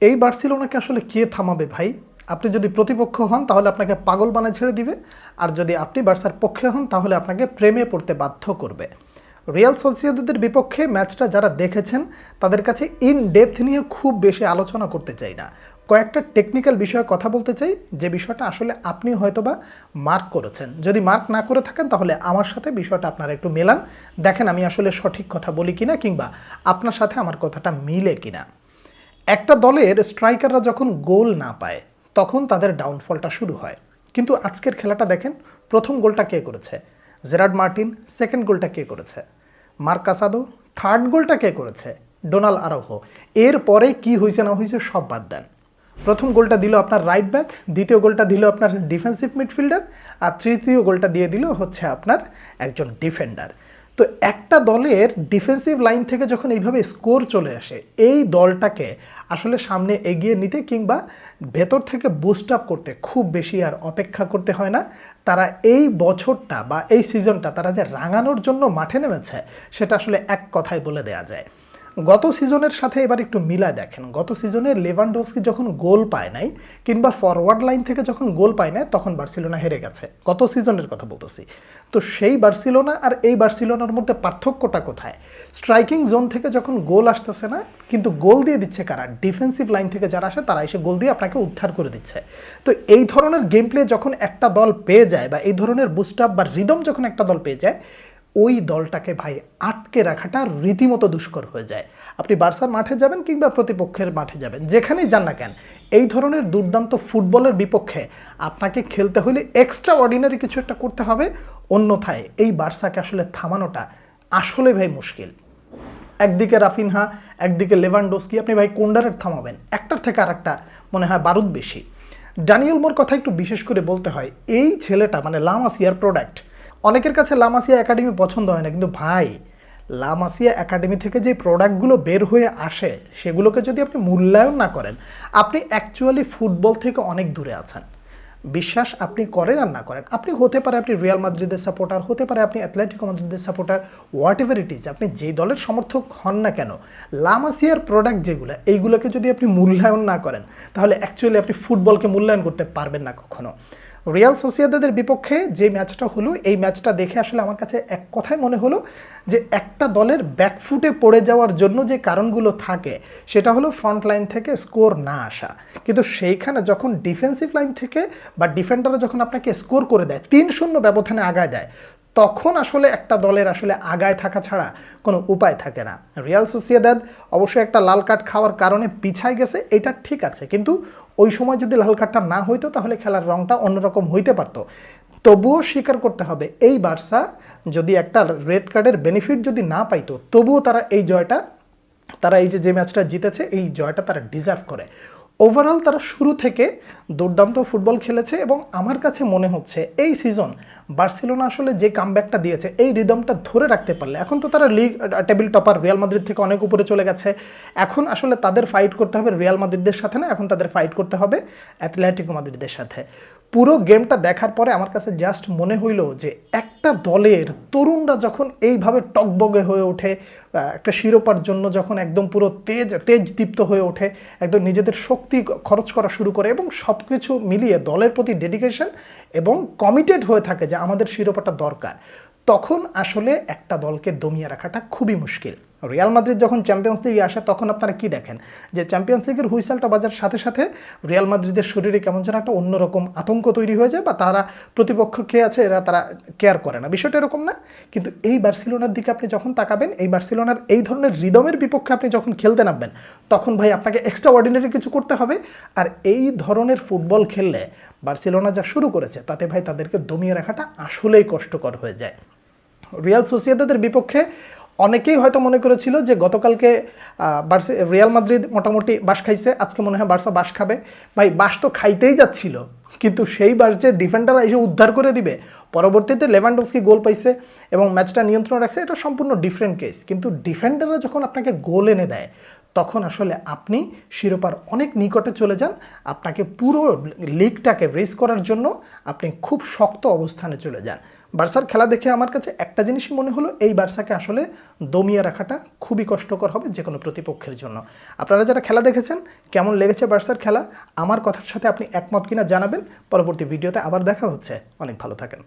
এই বার্সিলোনাকে আসলে কে থামাবে ভাই? আপনি যদি প্রতিপক্ষ হন, তাহলে আপনাকে পাগল বানায় ছেড়ে দিবে। আর যদি আপনি বার্সার পক্ষে হন, তাহলে আপনাকে প্রেমে পড়তে বাধ্য করবে। রিয়াল সোসিয়েদাদের বিপক্ষে ম্যাচটা যারা দেখেছেন, তাদের কাছে ইন ডেপথ নিয়ে খুব বেশি আলোচনা করতে চাই না। কয়েকটা টেকনিক্যাল বিষয়ে কথা বলতে চাই, যে বিষয়টা আসলে আপনি হয়তোবা মার্ক করেছেন। যদি মার্ক না করে থাকেন, তাহলে আমার সাথে বিষয়টা আপনারা একটু মেলান। দেখেন আমি আসলে সঠিক কথা বলি কিনা, কিংবা আপনার সাথে আমার কথাটা মিলে কিনা। একটা দলের স্ট্রাইকাররা যখন গোল না পায়, তখন তাদের ডাউনফলটা শুরু হয়। কিন্তু আজকের খেলাটা দেখেন, প্রথম গোলটা কে করেছে? জেরার্ড মার্টিন, সেকেন্ড গোলটা কে করেছে? মার্ক কাসাদো, থার্ড গোলটা কে করেছে? ডোনাল আরোহো এরপরে কি হয়েছে না হয়েছে সব বাদ দেন। প্রথম গোলটা দিল আপনার রাইট ব্যাক দ্বিতীয় গোলটা দিল আপনার ডিফেন্সিভ মিডফিল্ডার আর তৃতীয় গোলটা দিয়ে দিল হচ্ছে আপনার একজন ডিফেন্ডার তো একটা দলের ডিফেন্সিভ লাইন থেকে যখন এইভাবে স্কোর চলে আসে, এই দলটাকে আসলে সামনে এগিয়ে নিতে কিংবা ভেতর থেকে বুস্ট আপ করতে খুব বেশি আর অপেক্ষা করতে হয় না। তারা এই বছরটা বা এই সিজনটা তারা যে রাঙানোর জন্য মাঠে নেমেছে, সেটা আসলে এক কথায় বলে দেয়া যায়। গত সিজনের সাথে এবার একটু মিলায় দেখেন। গত সিজনে লেভানডোভস্কি যখন গোল পায় নাই কিংবা ফরওয়ার্ড লাইন থেকে যখন গোল পায় নাই, তখন বার্সিলোনা হেরে গেছে। গত সিজনের কথা বলতেছি। তো সেই বার্সিলোনা আর এই বার্সিলোনার মধ্যে পার্থক্যটা কোথায়? স্ট্রাইকিং জোন থেকে যখন গোল আসতেছে না, কিন্তু গোল দিয়ে দিচ্ছে কারা? ডিফেন্সিভ লাইন থেকে যারা আসে, তারা এসে গোল দিয়ে আপনাকে উদ্ধার করে দিচ্ছে। তো এই ধরনের গেম প্লে যখন একটা দল পেয়ে যায় বা এই ধরনের বুস্ট আপ বা রিদম যখন একটা দল পেয়ে যায় ওই দলটাকে ভাই আটকে রাখাটা রীতিমতো দুষ্কর হয়ে যায়। আপনি বার্সার মাঠে যাবেন কিংবা প্রতিপক্ষের মাঠে যাবেন, যেখানেই যান না কেন, এই ধরনের দুর্দান্ত ফুটবলের বিপক্ষে আপনাকে খেলতে হলে এক্সট্রা অর্ডিনারি কিছু একটা করতে হবে। অন্যথায় এই বার্সাকে আসলে থামানোটা আসলে ভাই মুশকিল। একদিকে রাফিনহা, একদিকে লেভানডোস্কি, আপনি ভাই কোন্ডারের থামাবেন। একটার থেকে আরেকটা মনে হয় বারুদ বেশি। ডানিয়েল মোর কথা একটু বিশেষ করে বলতে হয়, এই ছেলেটা মানে লামাসিয়ার প্রোডাক্ট অনেকের কাছে লামাসিয়া একাডেমি পছন্দ হয় না, কিন্তু ভাই, লামাসিয়া একাডেমি থেকে যে প্রোডাক্টগুলো বের হয়ে আসে, সেগুলোকে যদি আপনি মূল্যায়ন না করেন, আপনি অ্যাকচুয়ালি ফুটবল থেকে অনেক দূরে আছেন। বিশ্বাস আপনি করেন আর না করেন। আপনি হতে পারে আপনি রিয়াল মাদ্রিদের সাপোর্টার হতে পারে আপনি অ্যাথলেটিকো মাদ্রিদের supporter whatever it is আপনি যেই দলের সমর্থক হন না কেন, লামাসিয়ার প্রোডাক্ট যেগুলো, এইগুলোকে যদি আপনি মূল্যায়ন না করেন, তাহলে অ্যাকচুয়ালি আপনি ফুটবলকে মূল্যায়ন করতে পারবেন না কখনো। রিয়াল সোসিয়াদের বিপক্ষে যে ম্যাচটা হলো, এই ম্যাচটা দেখে আসলে আমার কাছে এক কথাই মনে হলো যে একটা দলের ব্যাকফুটে পড়ে যাওয়ার জন্য যে কারণগুলো থাকে, সেটা হলো ফ্রন্ট লাইন থেকে স্কোর না আসা। কিন্তু সেইখানে যখন ডিফেন্সিভ লাইন থেকে বা ডিফেন্ডাররা যখন আপনাকে স্কোর করে দেয়, তিন শূন্য ব্যবধানে আগায় দেয় তখন আসলে একটা দলের আসলে আগায় থাকা ছাড়া কোনো উপায় থাকে না। রিয়াল সোসিয়েদাদ অবশ্যই একটা লাল কার্ড খাওয়ার কারণে পিছায় গেছে, এটা ঠিক আছে। কিন্তু ওই সময় যদি লাল কার্ডটা না হইতো, তাহলে খেলার রংটা অন্যরকম হইতে পারতো। তবুও স্বীকার করতে হবে, এই বার্সা যদি একটা রেড কার্ডের বেনিফিট যদি না পাইতো, তবুও তারা এই জয়টা, তারা এই যে যে ম্যাচটা জিতেছে, এই জয়টা তারা ডিজার্ভ করে। ওভারঅল তারা শুরু থেকে দুর্দান্ত ফুটবল খেলেছে এবং আমার কাছে মনে হচ্ছে এই সিজন বার্সেলোনা আসলে যে কামব্যাকটা দিয়েছে, এই রিদমটা ধরে রাখতে পারলে। এখন তো তারা league table topper Real Madrid থেকে অনেক উপরে চলে গেছে। এখন আসলে তাদের ফাইট করতে হবে রিয়াল মাদ্রিদের সাথে না, এখন তাদের ফাইট করতে হবে অ্যাথলেটিকো মাদ্রিদের সাথে। পুরো গেমটা দেখার পরে আমার কাছে জাস্ট মনে হইল যে একটা দলের তরুণরা যখন এইভাবে টকবগে হয়ে ওঠে একটা শিরোপার জন্য যখন একদম পুরো তেজ তেজ দীপ্ত হয়ে ওঠে, একদম নিজেদের শক্তি খরচ করা শুরু করে এবং সব কিছু মিলিয়ে দলের প্রতি ডেডিকেশন এবং কমিটেড হয়ে থাকে যে আমাদের শিরোপাটা দরকার, তখন আসলে একটা দলকে দমিয়ে রাখাটা খুবই মুশকিল। রিয়াল মাদ্রিদ যখন চ্যাম্পিয়ন্স লিগে আসে, তখন আপনারা কি দেখেন? যে চ্যাম্পিয়ন্স লিগের হুইসেলটা বাজার সাথে সাথে রিয়াল মাদ্রিদের শরীরে কেমন যেন একটা অন্যরকম আতঙ্ক তৈরি হয়ে যায় বা তারা প্রতিপক্ষ কে আছে এরা তারা কেয়ার করে না। বিষয়টা এরকম না, কিন্তু এই বার্সিলোনার দিকে আপনি যখন তাকাবেন, এই বার্সিলোনার এই ধরনের রিদমের বিপক্ষে আপনি যখন খেলতে নামবেন, তখন ভাই আপনাকে এক্সট্রা অর্ডিনারি কিছু করতে হবে। আর এই ধরনের ফুটবল খেললে বার্সিলোনা যা শুরু করেছে, তাতে ভাই তাদেরকে দমিয়ে রাখাটা আসলেই কষ্টকর হয়ে যায়। রিয়াল সোসিয়েদাদের বিপক্ষে অনেকেই হয়তো মনে করেছিল যে গতকালকে বার্সে, রিয়াল মাদ্রিদ মোটামুটি বাস খাইছে, আজকে মনে হয় বার্সা বাস খাবে। ভাই, বাস তো খাইতেই যাচ্ছিল, কিন্তু সেই বাস যে ডিফেন্ডাররা এসে উদ্ধার করে দিবে। পরবর্তীতে লেভানডোভস্কি গোল পাইছে এবং ম্যাচটা নিয়ন্ত্রণ রাখছে, এটা সম্পূর্ণ ডিফারেন্ট কেস। কিন্তু ডিফেন্ডাররা যখন আপনাকে গোল এনে দেয়, তখন আসলে আপনি শিরোপার অনেক নিকটে চলে যান। আপনাকে পুরো লিগটাকে রেস করার জন্য আপনি খুব শক্ত অবস্থানে চলে যান। বার্সার খেলা দেখে আমার কাছে একটা জিনিসই মনে হলো, এই বার্সাকে আসলে দমিয়ে রাখাটা খুবই কষ্টকর হবে যে কোনো প্রতিপক্ষের জন্য। আপনারা যারা খেলা দেখেছেন, কেমন লেগেছে বার্সার খেলা, আমার কথার সাথে আপনি একমত কিনা জানাবেন। পরবর্তী ভিডিওতে আবার দেখা হচ্ছে। অনেক ভালো থাকেন।